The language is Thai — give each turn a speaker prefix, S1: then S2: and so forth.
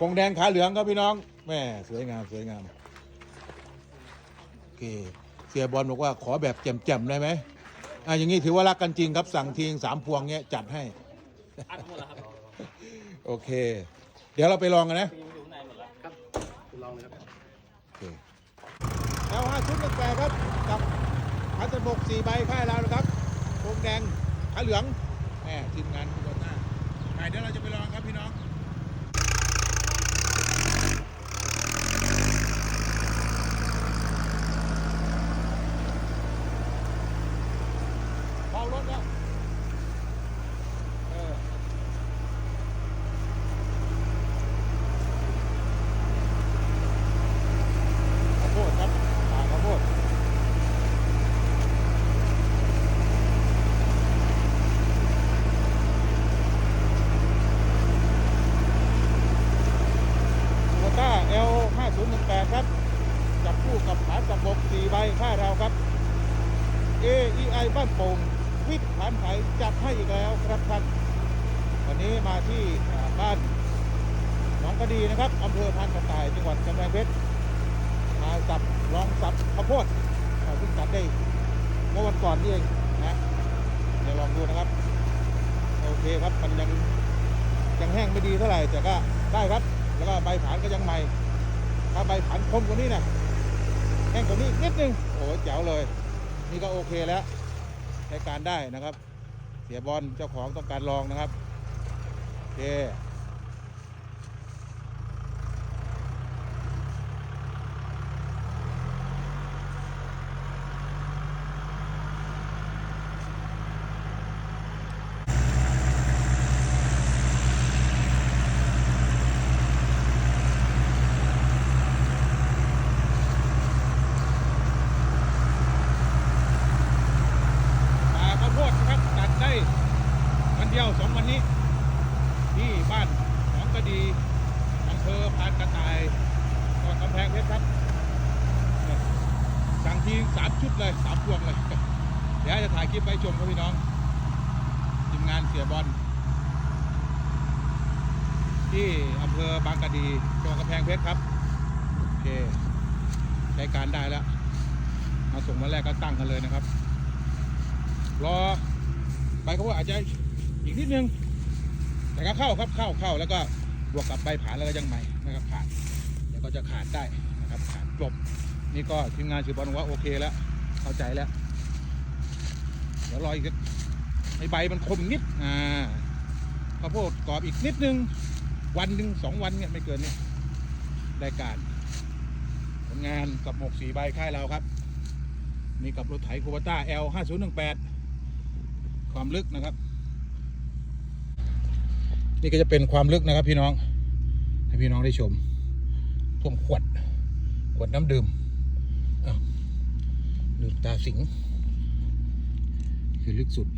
S1: คงแดงขาเหลืองครับพี่น้องแม่สวยงามสวยงามโอเคเสียบอลบอกว่าขอแบบแจ่มๆได้ไหมอะอย่างนี้ถือว่ารักกันจริงครับสั่งทีงสามพวงเงี้ยจัดให้
S2: อัดหมดแล้วครับ
S1: โอเค เดี๋ยวเราไปลองกันนะ
S2: อยู่ข้างในหมดแล้ว
S3: ครับลองเลยครับ
S1: โอเคแล้วห้าชุดแปลครับกับพัสบกสี่ใบค่ายเรานะครับคงแดงขาเหลืองแหมทีมงานคุณโดต้าไปเดี๋ยวเราจะไปลองครับพี่น้อง เบารถแล้วเออข้าวโพดครับอ่าข้าวโพดโตต้า L 5018ครับ จับคู่ กับขาจับบก4ใบค่าเราครับ AEI บ้านโป่งวิทย์ฐานไถจัดให้อีกแล้วครับท่านวันนี้มาที่บ้านหนองกระดีนะครับอำเภอพานกระต่ายจังหวัดกำแพงเพชรมาจับลองสับข้าวโพดอ่าเพิ่งจับได้เมื่อวันก่อนนี่เองนะเดี๋ยวลองดูนะครับ โอเคครับมันยังยังแห้งไม่ดีเท่าไหร่แต่ก็ได้ครับ แล้วก็ใบผานก็ยังใหม่ ถ้าใบผานคมกว่านี้นะ แห้งกว่านี้นิดนึงโอ้โหแจ๋วเลย นี่ก็โอเคแล้วใช้การได้นะครับ เสียบอลเจ้าของต้องการลองนะครับโอเคมาข้าวโพดนะครับตัดได้ วันเดียวสองวันนี้ ที่บ้านหนองกระดีอำเภอพานกระต่ายจังหวัดกำแพงเพชรครับสั่งทีสามชุดเลยสามพวงเลย เดี๋ยวจะถ่ายคลิปไปชมครับพี่น้องทีมงานเสียบอลที่อำเภอบางกระดีจังหวัดกำแพงเพชรครับโอเคใช้การได้แล้วมาส่งมาแรกก็ตั้งกันเลยนะครับ รอใบเขาว่าอาจจะ อีกนิดนึงแต่ก็เข้าครับเข้าเข้าแล้วก็บวกกับใบผานแล้วก็ยังใหม่นะครับขาดเดี๋ยวก็จะขาดได้นะครับขาดกลบนี่ก็ทีมงานสืบบอลบอกว่าโอเคแล้วเข้าใจแล้วเดี๋ยวรออีกสักให้ใบมันคมนิดอ่าข้าวโพดกรอบอีกนิดนึง วันหนึ่งสองวันเนี่ยไม่เกินเนี่ยได้การผลงานกับหมกสีใบค่ายเราครับ นี่กับรถไถโคบต้า L 5 0 1 8ความลึกนะครับ นี่ก็จะเป็นความลึกนะครับพี่น้อง ให้พี่น้องได้ชมท่วมขวด ขวดน้ำดื่มดื่มตาสิง คือลึกสุด